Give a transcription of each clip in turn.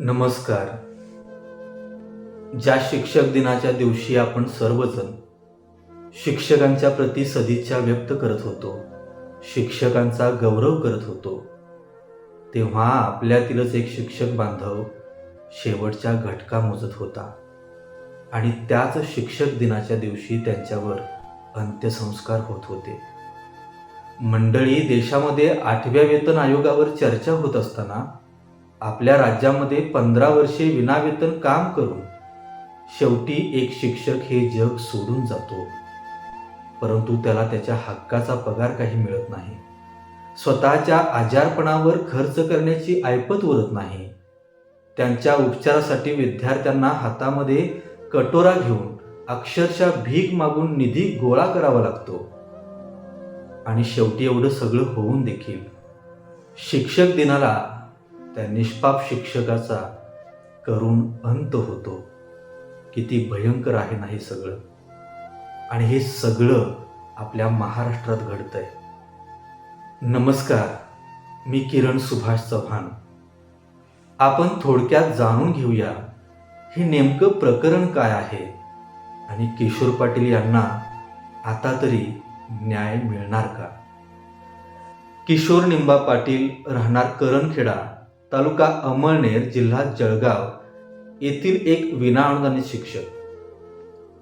नमस्कार. ज्या शिक्षक दिनाच्या दिवशी आपण सर्वजण शिक्षकांच्या प्रती सदिच्छा व्यक्त करत होतो शिक्षकांचा गौरव करत होतो तेव्हा आपल्यातीलच एक शिक्षक बांधव शेवटच्या घटका मोजत होता आणि त्याच शिक्षक दिनाच्या दिवशी त्यांच्यावर अंत्यसंस्कार होत होते. मंडळी देशामध्ये आठव्या वेतन आयोगावर चर्चा होत असताना आपल्या राज्यामध्ये पंधरा वर्षे विनावेतन काम करून शेवटी एक शिक्षक हे जग सोडून जातो. परंतु त्याला त्याच्या हक्काचा पगार काही मिळत नाही. स्वतःच्या आजारपणावर खर्च करण्याची ऐपत उरत नाही. त्यांच्या उपचारासाठी विद्यार्थ्यांना हातामध्ये कटोरा घेऊन अक्षरशः भीक मागून निधी गोळा करावा लागतो. आणि शेवटी एवढं सगळं होऊन देखील शिक्षक दिनाला त्या निष्पाप शिक्षकाचा करून अंत होतो. किती भयंकर आहे ना हे सगळं? आणि हे सगळं आपल्या महाराष्ट्रात घडतंय. नमस्कार मी किरण सुभाष चव्हाण. आपण थोडक्यात जाणून घेऊया हे नेमकं प्रकरण काय आहे? आणि किशोर पाटील यांना आता तरी न्याय मिळणार का? किशोर निंबा पाटील राहणार करणखेडा. तालुका अमळनेर जिल्हा जळगाव येथील एक विनाअनुदानित शिक्षक.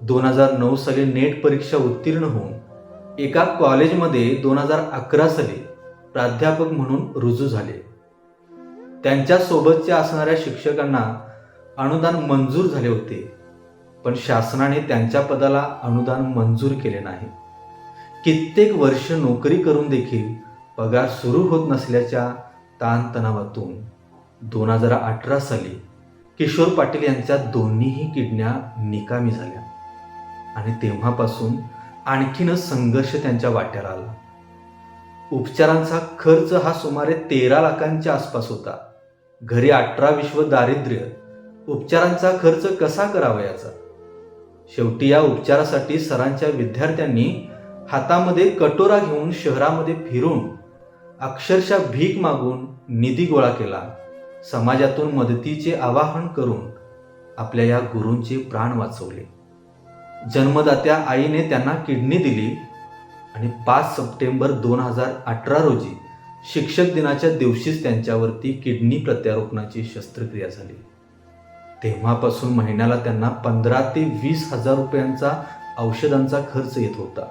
दोन हजार नऊ साली नेट परीक्षा उत्तीर्ण होऊन एका कॉलेजमध्ये दोन हजार अकरा साली प्राध्यापक म्हणून रुजू झाले. त्यांच्या सोबतच्या असणाऱ्या शिक्षकांना अनुदान मंजूर झाले होते पण शासनाने त्यांच्या पदाला अनुदान मंजूर केले नाही. कित्येक वर्ष नोकरी करून देखील पगार सुरू होत नसल्याच्या ताणतणावातून दोन हजार अठरा साली किशोर पाटील यांच्या दोन्हीही किडण्या निकामी झाल्या. आणि तेव्हापासून आणखीनच संघर्ष त्यांच्या वाट्याला आला. उपचारांचा खर्च हा सुमारे तेरा लाखांच्या आसपास होता. घरी अठरा विश्व दारिद्र्य उपचारांचा खर्च कसा करावा याचा? शेवटी या उपचारासाठी सरांच्या विद्यार्थ्यांनी हातामध्ये कटोरा घेऊन शहरामध्ये फिरून अक्षरशः भीक मागून निधी गोळा केला. समाजातून मदतीचे आवाहन करून आपल्या या गुरूंचे प्राण वाचवले. जन्मदात्या आईने त्यांना किडनी दिली आणि पाच सप्टेंबर दोन हजार अठरा रोजी शिक्षक दिनाच्या दिवशीच त्यांच्यावरती किडनी प्रत्यारोपणाची शस्त्रक्रिया झाली. तेव्हापासून महिन्याला त्यांना पंधरा ते वीस हजार रुपयांचा औषधांचा खर्च येत होता.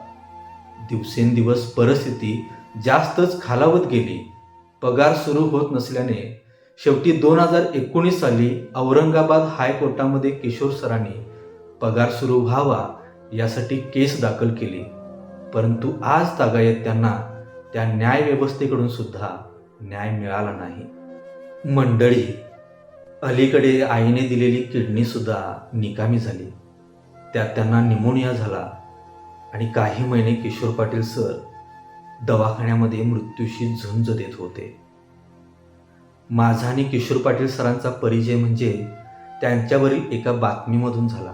दिवसेंदिवस परिस्थिती जास्तच खालावत गेली. पगार सुरू होत नसल्याने शेवटी दोन हजार एकोणीस साली औरंगाबाद हायकोर्टामध्ये किशोर सरांनी पगार सुरू व्हावा यासाठी केस दाखल केली. परंतु आज तागायत त्यांना त्या न्यायव्यवस्थेकडून सुद्धा न्याय मिळाला नाही. मंडळी अलीकडे आईने दिलेली किडनीसुद्धा निकामी झाली. त्यात त्यांना निमोनिया झाला आणि काही महिने किशोर पाटील सर दवाखान्यामध्ये मृत्यूशी झुंज देत होते. माझा आणि किशोर पाटील सरांचा परिचय म्हणजे त्यांच्यावरील एका बातमीमधून झाला.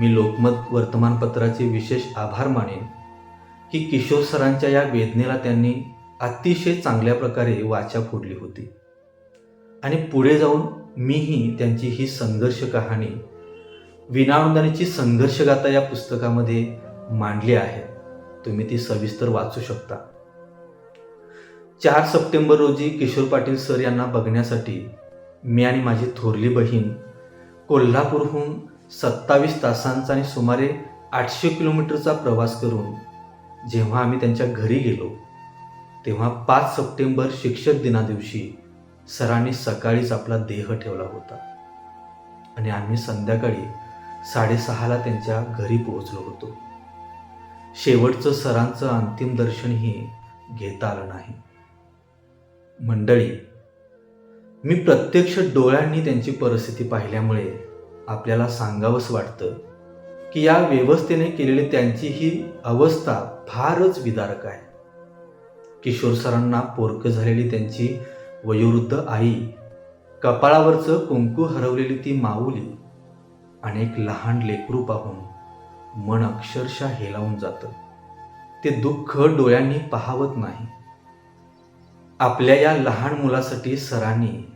मी लोकमत वर्तमानपत्राचे विशेष आभार मानेन की किशोर सरांच्या या वेदनेला त्यांनी अतिशय चांगल्या प्रकारे वाचा फोडली होती. आणि पुढे जाऊन मीही त्यांची ही संघर्ष कहाणी विनानुदानीची संघर्षगाथा या पुस्तकामध्ये मांडली आहे. तुम्ही ती सविस्तर वाचू शकता. चार सप्टेंबर रोजी किशोर पाटील सर यांना बघण्यासाठी मी आणि माझी थोरली बहीण कोल्हापूरहून सत्तावीस तासांचा आणि सुमारे आठशे किलोमीटरचा प्रवास करून जेव्हा आम्ही त्यांच्या घरी गेलो तेव्हा पाच सप्टेंबर शिक्षक दिना दिवशी सरांनी सकाळीच आपला देह ठेवला होता आणि आम्ही संध्याकाळी साडेसहाला त्यांच्या घरी पोहोचलो होतो. शेवटचं सरांचं अंतिम दर्शनही घेता आलं नाही. मंडळी मी प्रत्यक्ष डोळ्यांनी त्यांची परिस्थिती पाहिल्यामुळे आपल्याला सांगावंच वाटतं की या व्यवस्थेने केलेली त्यांची ही अवस्था फारच विदारक आहे. किशोर सरांना पोरकं झालेली त्यांची वयोवृद्ध आई कपाळावरचं कुंकू हरवलेली ती माऊली अनेक लहान लेकरू पाहून मन अक्षरशः हेलावून जातं. ते दुःख डोळ्यांनी पाहावत नाही. आपल्या या लहान मुलासाठी सरांनी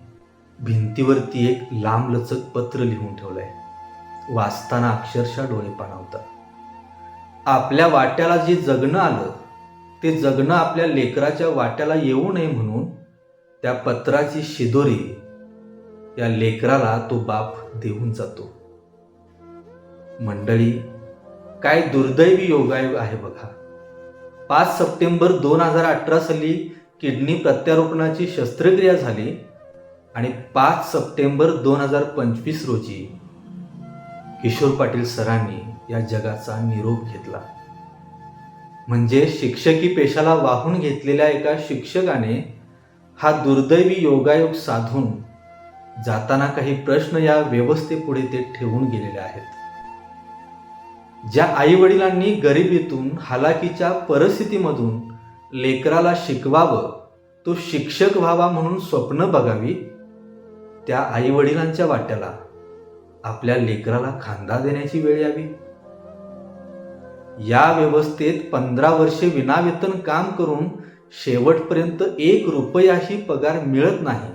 भिंतीवरती एक लांबलचक पत्र लिहून ठेवलंय. वाचताना अक्षरशः डोळे पाणावतात. आपल्या वाट्याला जे जगणं आलं ते जगणं आपल्या लेकराच्या वाट्याला येऊ नये म्हणून त्या पत्राची शिदोरी या लेकराला तो बाप देऊन जातो. मंडळी काय दुर्दैवी योगायोग आहे बघा. पाच सप्टेंबर दोन हजार अठरा साली किडनी प्रत्यारोपणाची शस्त्रक्रिया झाली आणि पाच सप्टेंबर दोन हजार पंचवीस रोजी किशोर पाटील सरांनी या जगाचा निरोप घेतला. म्हणजे शिक्षकी पेशाला वाहून घेतलेल्या एका शिक्षकाने हा दुर्दैवी योगायोग साधून जाताना काही प्रश्न या व्यवस्थेपुढे ते ठेवून गेलेले आहेत. ज्या आई वडिलांनी गरिबीतून हालाकीच्या परिस्थितीमधून लेकराला शिकवावं तो शिक्षक व्हावा म्हणून स्वप्न बघावी त्या आई वडिलांच्या वाट्याला आपल्या लेकराला खांदा देण्याची वेळ यावी. या व्यवस्थेत पंधरा वर्षे विनावेतन काम करून शेवटपर्यंत एक रुपयाही पगार मिळत नाही.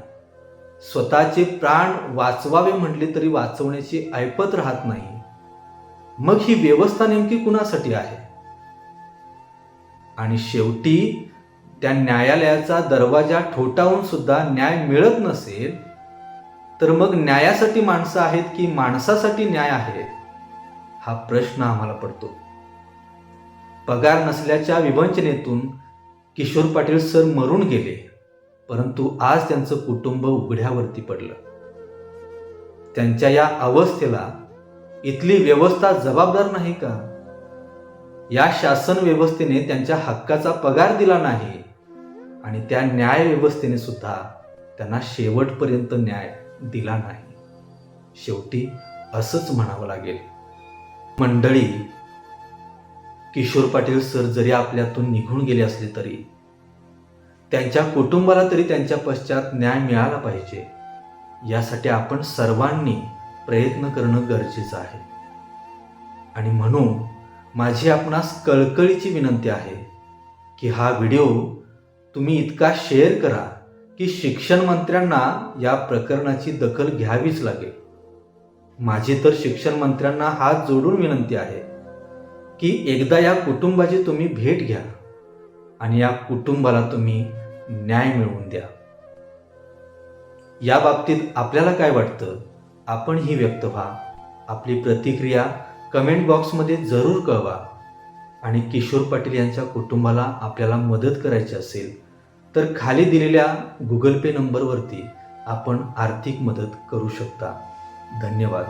स्वतःचे प्राण वाचवावे म्हटले तरी वाचवण्याची ऐपत राहत नाही. मग ही व्यवस्था नेमकी कुणासाठी आहे? आणि शेवटी त्या न्यायालयाचा दरवाजा ठोठावून सुद्धा न्याय मिळत नसेल तर मग न्यायासाठी माणसं आहेत की माणसासाठी न्याय आहे? हा प्रश्न आम्हाला पडतो. पगार नसल्याच्या विवंचनेतून किशोर पाटील सर मरून गेले परंतु आज त्यांचं कुटुंब उघड्यावरती पडलं. त्यांच्या या अवस्थेला इथली व्यवस्था जबाबदार नाही का? या शासन व्यवस्थेने त्यांच्या हक्काचा पगार दिला नाही. आणि त्या न्याय व्यवस्थेने सुद्धा त्यांना शेवटपर्यंत न्याय दिला नाही. शेवटी असंच म्हणावं लागेल. मंडळी किशोर पाटील सर जरी आपल्यातून निघून गेले असले तरी त्यांच्या कुटुंबाला तरी त्यांच्या पश्चात न्याय मिळाला पाहिजे. यासाठी आपण सर्वांनी प्रयत्न करणं गरजेचं आहे. आणि म्हणून माझी आपणास कळकळीची विनंती आहे की हा व्हिडिओ तुम्ही इतका शेअर करा की शिक्षण मंत्र्यांना या प्रकरणाची दखल घ्यावीच लागेल. माझी तर शिक्षण मंत्र्यांना हात जोडून विनंती आहे की एकदा या कुटुंबाची तुम्ही भेट घ्या आणि या कुटुंबाला तुम्ही न्याय मिळवून द्या. या बाबतीत आपल्याला काय वाटतं? आपण ही व्यक्त व्हा. आपली प्रतिक्रिया कमेंट बॉक्समध्ये जरूर कळवा. आणि किशोर पाटील यांच्या कुटुंबाला आपल्याला मदत करायची असेल तर खाली दिलेल्या गुगल पे नंबरवरती आपण आर्थिक मदत करू शकता. धन्यवाद.